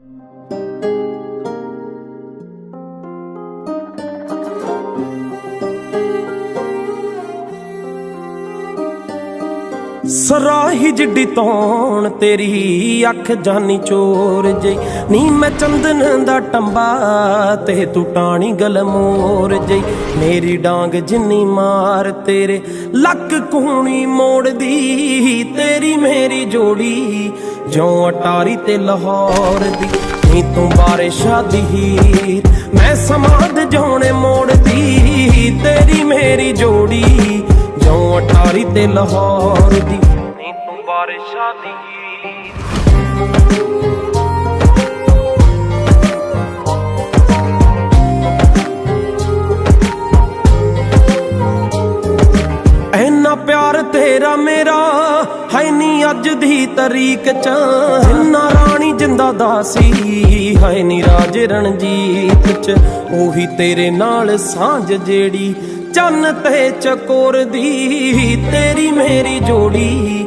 Thank you. ਸਰਾਹੀ ਜਿੱਡੀ ਤੌਣ ਤੇਰੀ ਅੱਖ ਜਾਨੀ ਚੋਰ ਜਈ ਨੀ ਮੈਂ ਚੰਦਨ ਦਾ ਟੰਬਾ ਤੇ ਤੂੰ ਟਾਣੀ ਗਲਮੋਰ ਜਈ ਮੇਰੀ ਡਾਂਗ ਜਿੰਨੀ ਮਾਰ ਤੇਰੇ, ਲੱਕ ਕੂਣੀ ਮੋੜਦੀ, ਤੇਰੀ ਮੇਰੀ ਜੋੜੀ ਜਿਉਂ ਅਟਾਰੀ ਤੇ ਲਾਹੌਰ ਦੀ। ਨੀ ਤੂੰ ਬਾਰਿਸ਼ਾਂ ਦੀ ਹੀਰ, ਮੈਂ ਸਮਾਦ ਜਾਉਣੇ ਮੋੜਦੀ, ਤੇਰੀ ਮੇਰੀ ਜੋੜੀ ਜਿਉਂ ਅਟਾਰੀ ਤੇ ਲਾਹੌਰ ਦੀ। ਬਾਰਿਸ਼ਾਂ ਦੀ। ਹੀਰ ਪਿਆਰ ਤੇਰਾ ਮੇਰਾ ਹੈ ਨੀ ਅੱਜ ਦੀ ਤਰੀਕ ਚ। ਇੰਨਾ ਰਾਣੀ ਜਿੰਦਾ ਦਾਸੀ ਹੈ ਨੀ ਰਾਜ ਰਣਜੀਤ ਚ। ਉਹੀ ਤੇਰੇ ਨਾਲ ਸਾਂਝ ਜਿਹੜੀ, ਚੰਨ ਤੇ ਚਕੋਰ ਦੀ। ਤੇਰੀ ਮੇਰੀ ਜੋੜੀ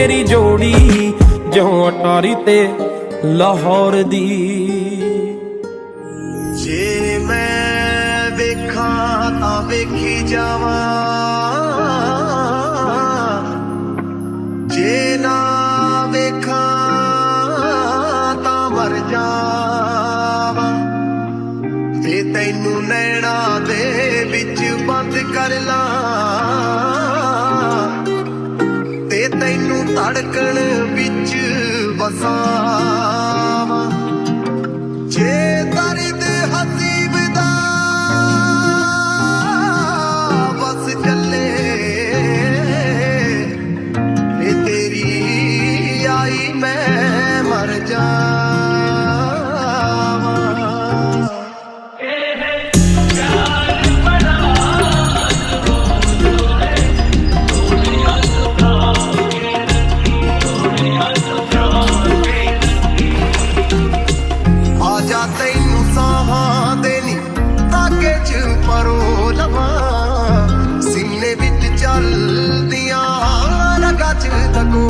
ਮੇਰੀ ਜੋੜੀ ਜਿਉਂ ਅਟਾਰੀ ਤੇ ਲਾਹੌਰ ਦੀ। ਜੇ ਮੈਂ ਵੇਖਾਂ ਤਾਂ ਵੇਖੀ ਜਾਵਾਂ। ਧੜਕਣ ਵਿੱਚ ਵਸਾਵਾਂ। ਜੇ ਦਰਦ ਹਸੀਬ ਦਾ ਬਸ ਚੱਲੇ ਏ ਤੇਰੀ ਆਈ ਮੈਂ ਮਰ ਜਾ। ਤਾਕੇ ਚ ਪਰੋ ਲਵਾਂ। ਸੀਨੇ ਵਿੱਚ ਚੱਲਦੀਆਂ ਰਗਾ ਚ ਤਕੋ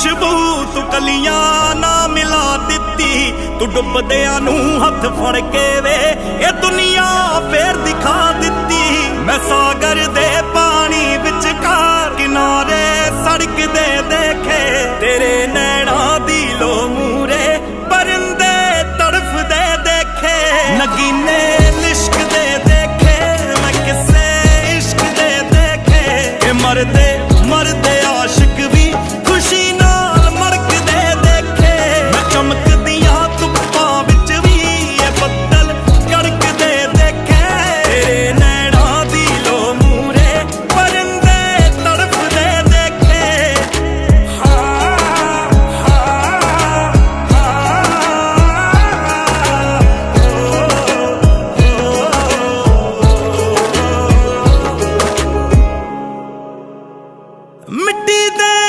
ਖੁਸ਼ਬੂ ਤੂੰ ਕਲੀਆਂ ਨਾ ਮਿਲਾ ਦਿੱਤੀ। ਤੂੰ ਡੁੱਬਦਿਆਂ ਨੂੰ ਹੱਥ ਫੜ ਕੇ ਵੇ, ਇਹ ਦੁਨੀਆ ਫੇਰ ਦਿਖਾ ਦਿੱਤੀ। ਮੈਂ ਸਾਗਰ ਦੇ ਪਾਣੀ ਵਿਚਕਾਰ ਕਿਨਾਰੇ ਸੜਕ ਦੇ ਦੇਖੇ। ਤੇਰੇ ਨੈਣਾ ਦੀ ਲੋ ਮੂਰੇ ਪਰਿੰਦੇ ਤੜਫਦੇ ਦੇਖੇ। ਨਗੀਨੇ ਲਿਸ਼ਕਦੇ ਦੇਖੇ, ਮੈਂ ਕਿਸੇ ਇਸ਼ਕ ਦੇ ਦੇਖੇ। ਕਿ ਮਰਦੇ ਮਰਦੇ ਮਿੱਟੀ ਦੇ